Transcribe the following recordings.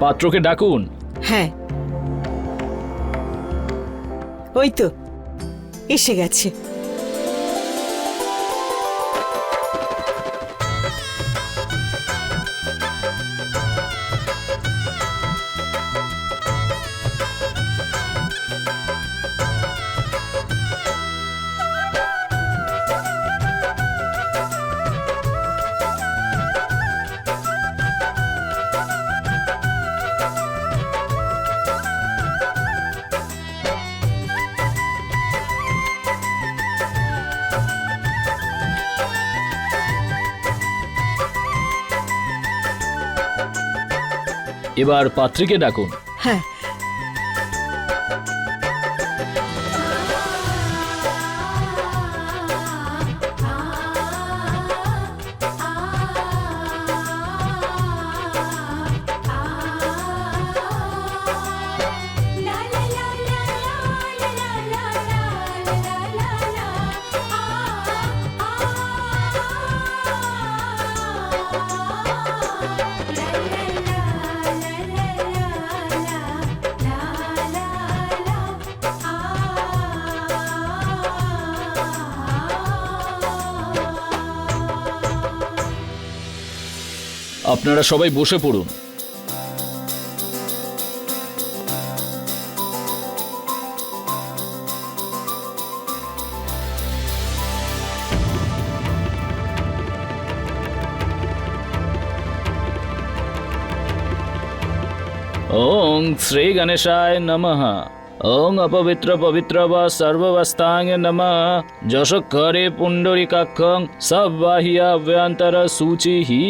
পাত্রকে ডাকুন। হ্যাঁ। ওই তো এসে গেছে। এবার পাত্রীকে ডাকুন। আপনারা সবাই বসে পড়ুন। ওং শ্রী গণেশায় নমঃ। ওং অপবিত্র পবিত্র বা সর্ববস্তাঙ্গ নম। যশোক্ষরে পুণ্ডরিকাক্ষং সবাহিয়া ব্যন্তর সূচিহি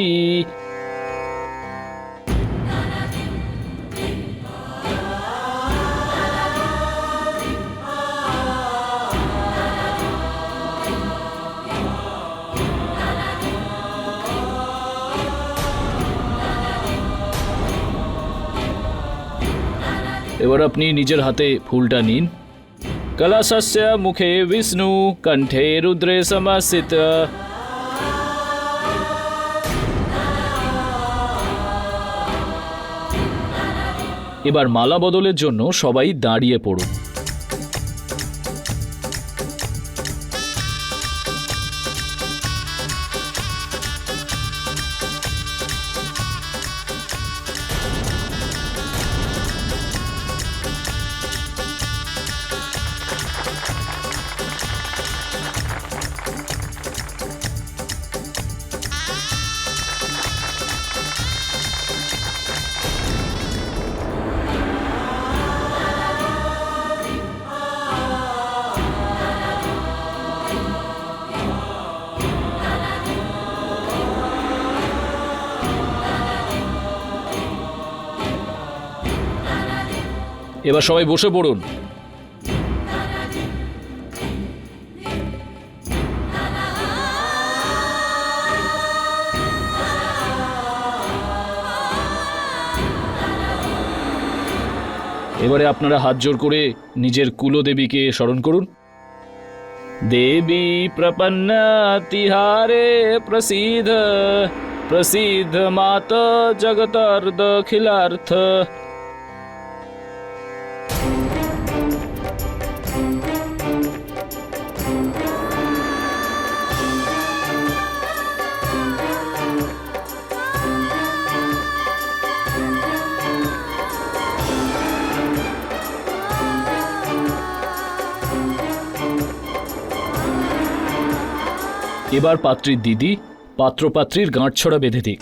এবার আপনি নিজের হাতে ফুলটা নিন। কলাশস্য মুখে বিষ্ণু, কণ্ঠে রুদ্রে সমাসিত। এবার মালা বদলের জন্য সবাই দাঁড়িয়ে পড়ুন। এবার সবাই বসে পড়ুন। এবারে আপনারা হাত জোর করে নিজের কুলদেবীকে স্মরণ করুন। দেবী প্রপন্ন তিহারে প্রসিদ্ধ প্রসিদ্ধ মাত জগতর দখিলার্থ। এবার পাত্রীর দিদি পাত্রপাত্রীর গাঁটছড়া বেঁধে দিক।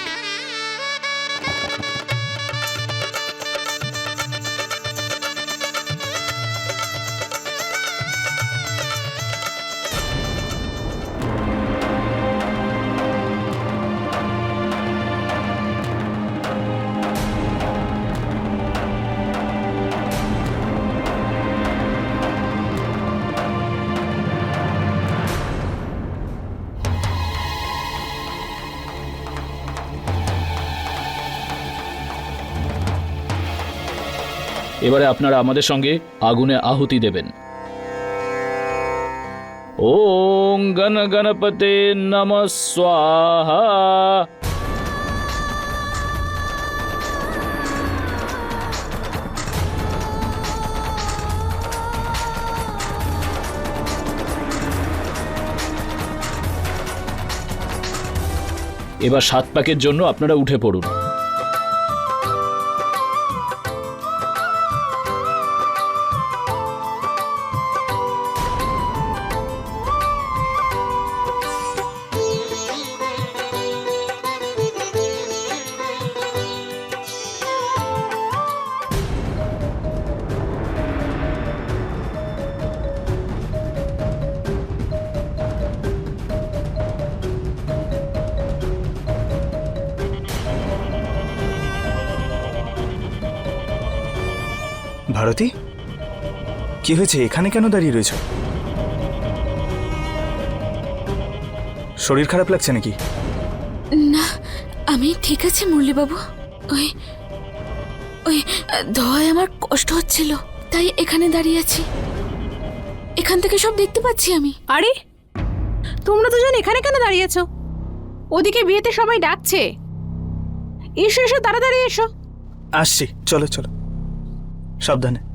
এবারে আপনারা আমাদের সঙ্গে আগুনে আহুতি দেবেন। ওং গণ গণপতে নম স্বাহা। এবার সাত পাকের জন্য আপনারা উঠে পড়ুন। ভারতী? কি হয়েছে? এখানে কেন দাঁড়িয়ে রয়েছ? শরীর খারাপ লাগছে নাকি? না আমি ঠিক আছে মুরলিবাবু। ওই ওই ধোয়ায় আমার কষ্ট হচ্ছিল তাই এখানে দাঁড়িয়ে আছি। এখান থেকে সব দেখতে পাচ্ছি আমি। আরে তোমরা দুজন এখানে কেন দাঁড়িয়েছো ওদিকে বিয়েতে সবাই ডাকছে। এসো এসো তাড়াতাড়ি এসো। আসছি চলো চলো। সাবধানে ভারতী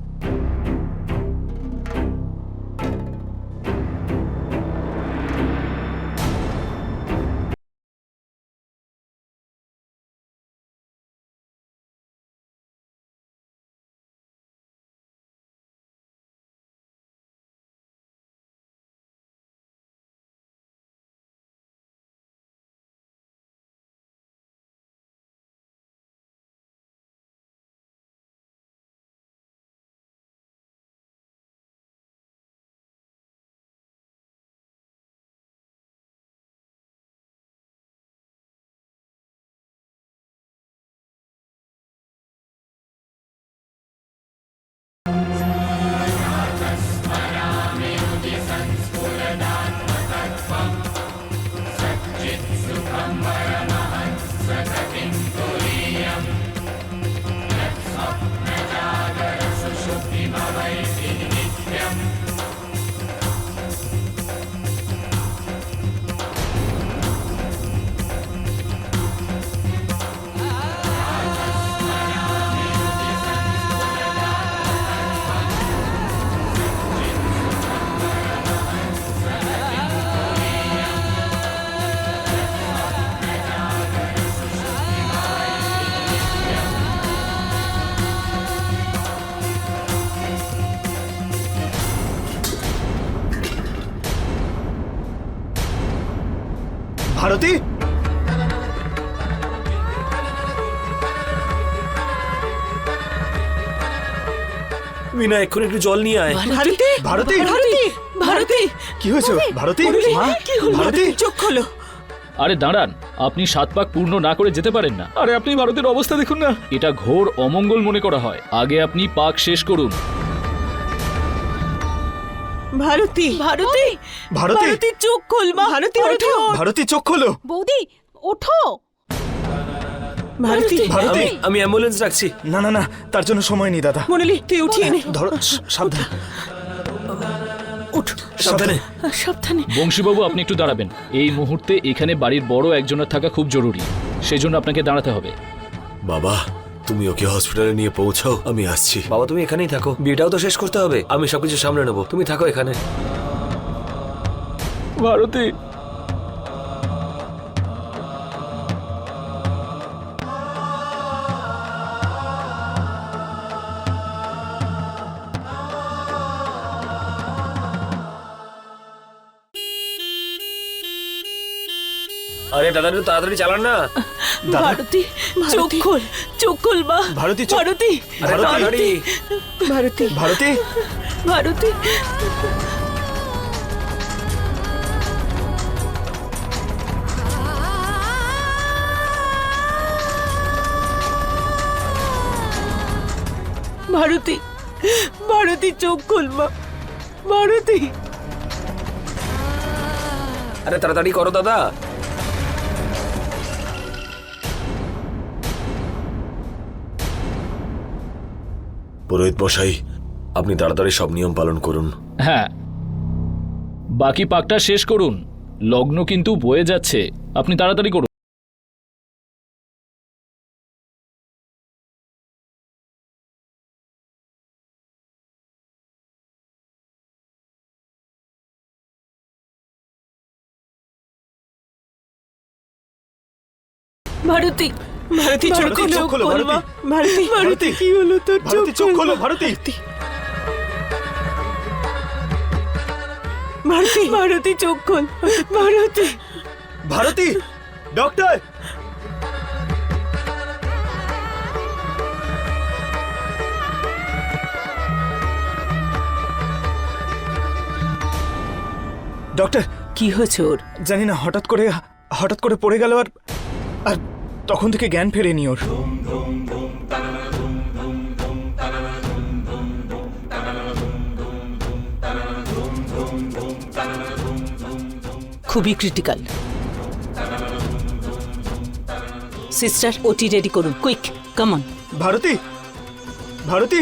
মিনা এক্ষুনি একটু জল নিয়ে আয়। ভারতী ভারতী ভারতী ভারতী কি হয়েছে? ভারতী? মা কি হলো? ভারতী? চোখ খোলো। আরে দাঁড়ান আপনি সাত পাক পূর্ণ না করে যেতে পারেন না। আরে আপনি ভারতের অবস্থা দেখুন না। এটা ঘোর অমঙ্গল মনে করা হয়। আগে আপনি পাক শেষ করুন। ভারতী ভারতী ভারতী ভারতী। চোখ খোল মা। ভারতী ওঠো। ভারতী চোখ খোলো। বৌদি ওঠো। ভারতী ভারতী আমি অ্যাম্বুলেন্স রাখছি না না না তার জন্য সময় নেই দাদা। মনালি তুই উঠিয়ে নে। ধরো সাবধানে। উঠ সাবধানে। সাবধানে। বংশীবাবু আপনি একটু দাঁড়াবেন। এই মুহূর্তে এখানে বাড়ির বড় একজনের থাকা খুব জরুরি। সেজন্য আপনাকে দাঁড়াতে হবে। বাবা তুমি ওকে হসপিটালে নিয়ে পৌঁছাও আমি আসছি। বাবা তুমি এখানেই থাকো। বিয়েটাও তো শেষ করতে হবে। আমি সবকিছু সামলে নেব। তুমি থাকো এখানে। ভারতী আরে দাদা একটু তাড়াতাড়ি চালান না। ভারতী চোখ খোল। চোখ খোল মা। ভারতী, চোখ- ভারতী। ভারতী। ভারতী। ভারতী। ভারতী। ভারতী চোখ খোল মা। ভারতী। আরে তাড়াতাড়ি করো দাদা। পুরোহিত মশাই আপনি তাড়াতাড়ি সব নিয়ম পালন করুন। হ্যাঁ। বাকি পাকটা শেষ করুন। লগ্ন কিন্তু বয়ে যাচ্ছে। আপনি তাড়াতাড়ি করুন। ভারতী ভারতী চোখ ভারতী, খোলো চোখ খোলো, ভারতী। ভারতী। ভারতী কি হলো তোর ভারতী চোখ খোলো ভারতী। ভারতী ভারতী চোখ খোল। ভারতী। ভারতী ডক্টর। ডক্টর। কি হয়েছে ওর? জানি না হঠাৎ করে হঠাৎ করে পড়ে গেল আর আর তখন থেকে জ্ঞান ফেরেনি ওর খুবই ক্রিটিক্যাল সিস্টার ওটি রেডি করুন। Quick come on Bharati! Bharati!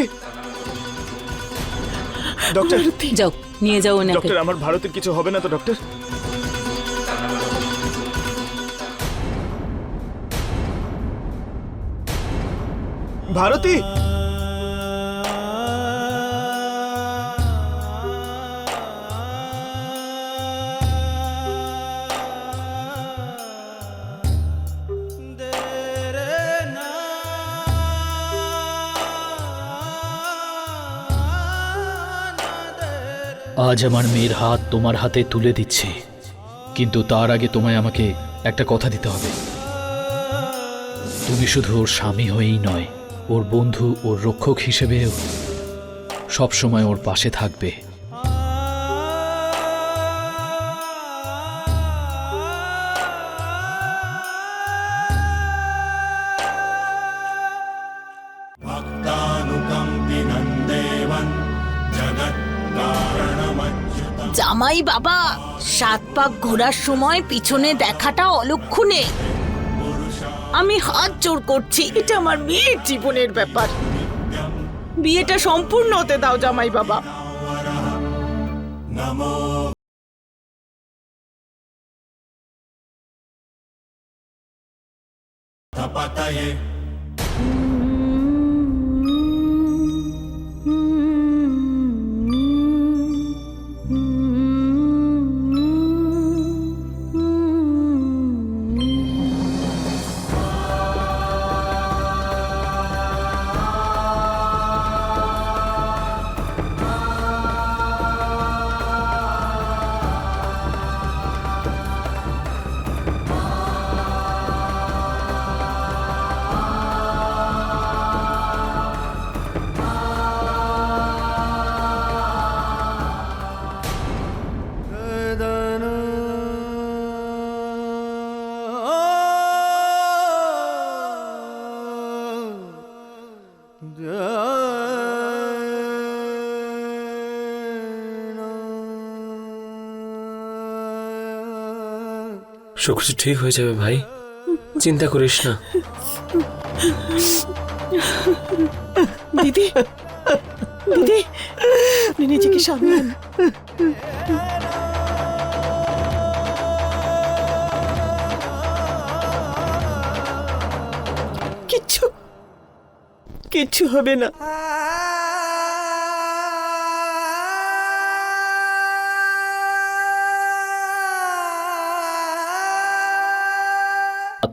Doctor যাও নিয়ে যাও ডক্টর আমার ভারতের কিছু হবে না তো ডক্টর ভারতী? আজ আমার মেয়ের হাত তোমার হাতে তুলে দিচ্ছে, কিন্তু তার আগে তোমায় আমাকে একটা কথা দিতে হবে। তুমি শুধু ওর স্বামী হয়েই নয় ওর বন্ধু ওর রক্ষক হিসেবেও সবসময় ওর পাশে থাকবে। জামাই বাবা সাত পাক ঘোরার সময় পিছনে দেখাটা অলক্ষণে। আমি হাত জোর করছি। এটা আমার মেয়ের জীবনের ব্যাপার। বিয়েটা সম্পূর্ণ হতে দাও জামাই বাবা। সবকিছু ঠিক হয়ে যাবে ভাই। চিন্তা করিস না। দিদি দিদি আপনি নিজেকে সামলান কিচ্ছু কিচ্ছু হবে না।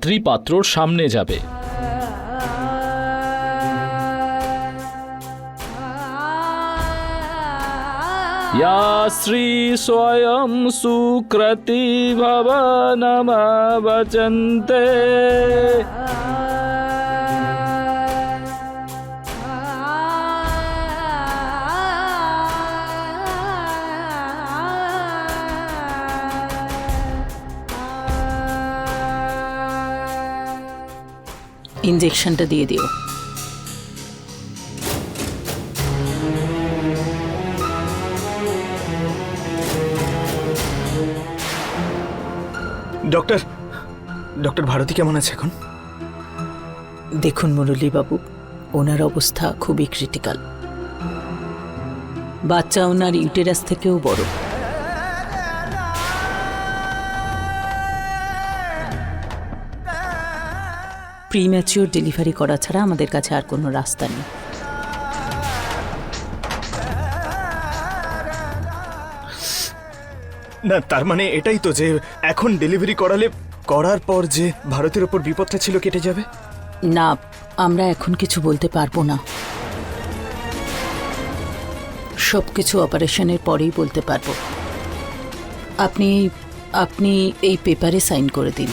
পাত্রী পাত্রর সামনে যাবে। শ্রী স্বয়ং সুকৃতি ভবনমা বচন্তে ইঞ্জেকশনটা দিয়ে দিও। ডক্টর ডক্টর ভারতী কেমন আছে এখন? দেখুন মুরলী বাবু ওনার অবস্থা খুবই ক্রিটিক্যাল বাচ্চা ওনার ইউটেরাস থেকেও বড়। প্রিম্যাচিওর ডেলিভারি করা ছাড়া আমাদের কাছে আর কোনো রাস্তা নেই। না তার মানে এটাই তো যে এখন ডেলিভারি করালে করার পর যে ভারতের ওপর বিপদটা ছিল কেটে যাবে? না আমরা এখন কিছু বলতে পারব না। সব কিছু অপারেশনের পরেই বলতে পারব। আপনি আপনি এই পেপারে সাইন করে দিন।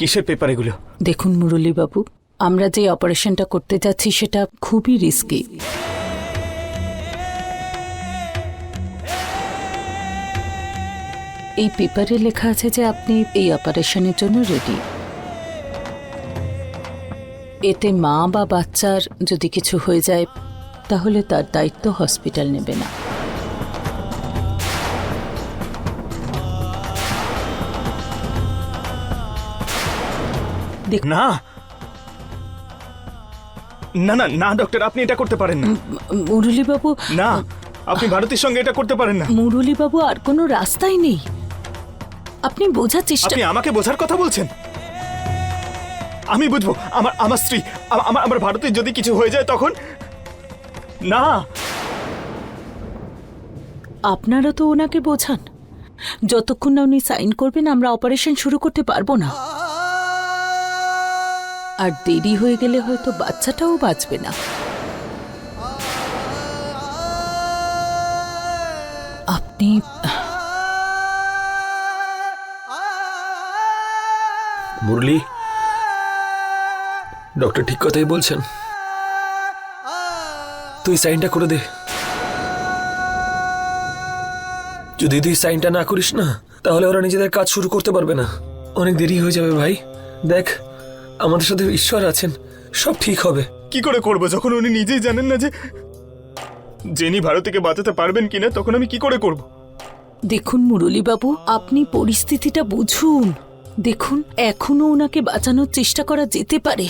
কিসের পেপার এগুলো? দেখুন মুরলীবাবু, আমরা যে অপারেশনটা করতে যাচ্ছি সেটা খুবই রিস্কি এই পেপারে লেখা আছে যে আপনি এই অপারেশনের জন্য রেডি এতে মা বা বাচ্চার যদি কিছু হয়ে যায়, তাহলে তার দায়িত্ব হসপিটাল নেবে না। না। না না না ডক্টর আপনি এটা করতে পারেন না। মুরলীবাবু না আপনি ভারতের সঙ্গে এটা করতে পারেন না। মুরলীবাবু আর কোনো রাস্তাই নেই। আপনি বোঝার চেষ্টা আপনি আমাকে বোঝার কথা বলছেন? আমি বুঝব আমার আমার স্ত্রী আমার আমার ভারতের যদি কিছু হয়ে যায় তখন? না। আপনারা তো ওনাকে বোঝান। যতক্ষণ না উনি সাইন করবেন আমরা অপারেশন শুরু করতে পারব না। আর দেরি হয়ে গেলে হয়তো বাচ্চাটাও বাঁচবে না। আপনি মুরলি, ডক্টর ঠিক কথাই বলছেন। তুই সাইনটা করে দে। যদি তুই সাইনটা না করিস না, তাহলে ওরা নিজেদের কাজ শুরু করতে পারবে না। অনেক দেরি হয়ে যাবে ভাই। দেখ আমাদের সাথে ঈশ্বর আছেন সব ঠিক হবে। কি করে করব? যখন উনি নিজেই জানেন না যে জেনি ভারতীকে বাঁচাতে পারবেন কিনা তখন আমি কি করে করব? দেখুন মুরলীবাবু আপনি পরিস্থিতিটা বুঝুন। দেখুন এখনও ওনাকে বাঁচানোর চেষ্টা করা যেতে পারে।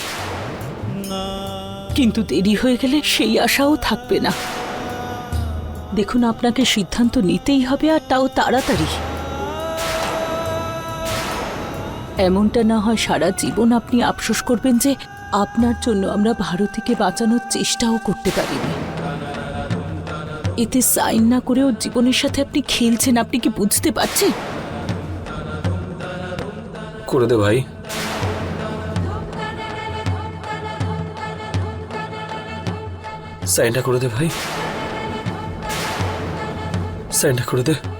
কিন্তু দেরি হয়ে গেলে সেই আশাও থাকবে না। দেখুন আপনাকে সিদ্ধান্ত নিতেই হবে আর তাও তাড়াতাড়ি। এমনটা না হয় সারা জীবন আপনি আফসোস করবেন যে আপনার জন্য আমরা ভারতীকে বাঁচানোর চেষ্টাও করতে পারিনি। এতে সাইন না করেও জীবনের সাথে আপনি খেলছেন, আপনি কি বুঝতে পারছেন? করে দে ভাই। সাইনটা করে দে ভাই। সাইনটা করে দে।